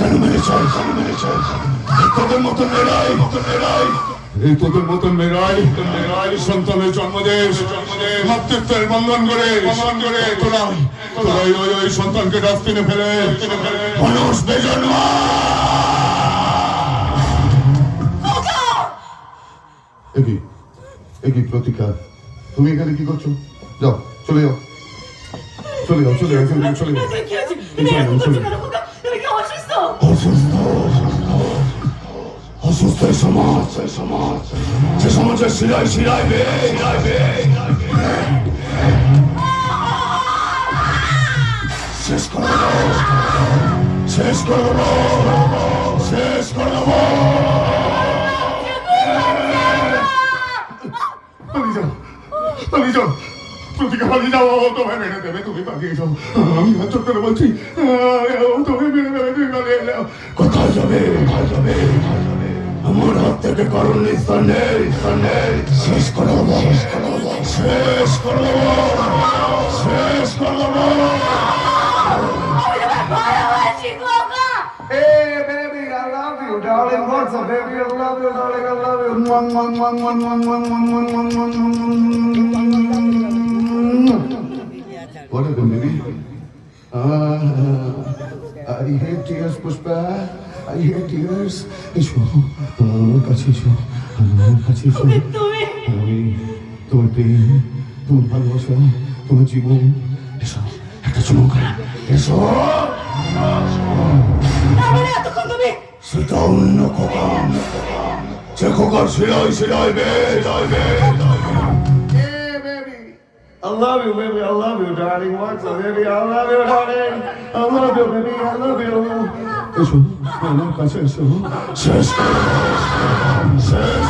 কেন মেরেছে কেন মেরেছে তোদের মতন মেরাই মেরাই এই তোদের মতন মেরাই মেরাই সন্তানের জন্মদেশ। মাতৃত্বের বন্ধন করে বন্ধন করে তোরা তোরা ওই ওই সন্তানকে ডাস্টবিনে ফেলে। মানুষ বেজন্মা। তুমি এখানে কি করছ? যাও, চলে যাও। চলে যাও চলে যাও এখান থেকে চলে যাও কি হয়েছে? 说这什么？这什么？这什么？这时代，时代别，时代别。Six carnivals, six carnivals, six carnivals. 邓队长，邓队长，就这个邓队长，我都还没来，还没准备到队长，啊，你看这个的问题，啊，我都还没来，没来，没来，快开下呗，开下呗，开下。আমার হাত থেকে কারণ নিস্তার নেই নিস্তার নেই শেষ করে দেবো শেষ করে দেবো শেষ করে দেবো শেষ করে দেবো আমি তোমার ভয় হয়েছি, খোকা। Hey, baby, I love you, darling. What's up, baby? I love you, darling. I love you. Mwah, mwah, mwah, mwah, mwah, mwah, mwah, mwah, mwah, mwah, mwah. What happened, baby? Ah, I hate tears, Pushpa. Hate tears. এসো আমার কাছে এসো আমার কাছে এসো। আমি তোমার প্রেম তোমার ভালোবাসা তোমার জীবন। এসো একটা চুমু খাই এসো। সেটা অন্য খোকা যে খোকার শিরায় শিরায় বে শিরায় বে Hey, baby. I love you, baby. I love you, darling. What's up, baby? I love you, darling. I love you, baby. I love you. Eso, bueno, pasa eso. Ses, ses,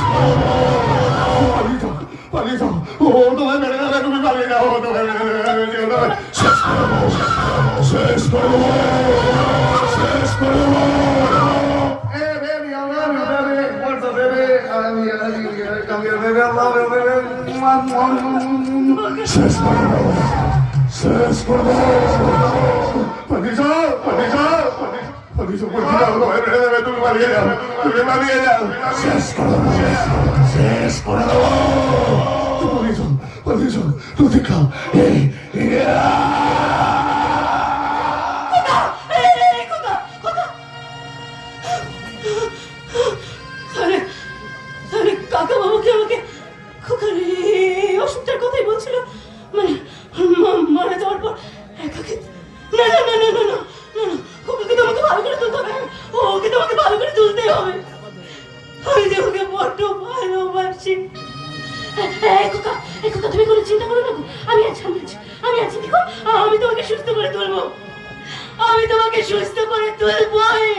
Juanito, Juanito, oh, no me regales mi familia, oh, no me regales mi familia. Ses, ses, ses, Hey, baby, I love you, baby. What's up, baby? I love you, I love you, I love you, baby. I love you, baby. শেষ করে দাও শেষ করে দাও পানিশো পানিশো পানিশো করে দাও তুমি মারিয়ে যাও তুমি মারিয়ে যাও শেষ করে দাও শেষ করে দাও পানিশো পানিশো তুমি খাও এই কাকা বাবাকে আমাকে খোকারে অসুখটার কথাই বলছিল। মানে মারা যাওয়ার পর একাকে না না না না না না না না খোকাকে তো ভালো করে তুলতে হবে ওকে তো আমাকে ভালো করে তুলতেই হবে। আমি যে ওকে বড্ড ভালোবাসি। তুমি কোনো চিন্তা করো না আমি আছি আমি আছি আমি আছি দেখো আমি তোমাকে সুস্থ করে তুলবো। আমি তোমাকে সুস্থ করে তুলবোই।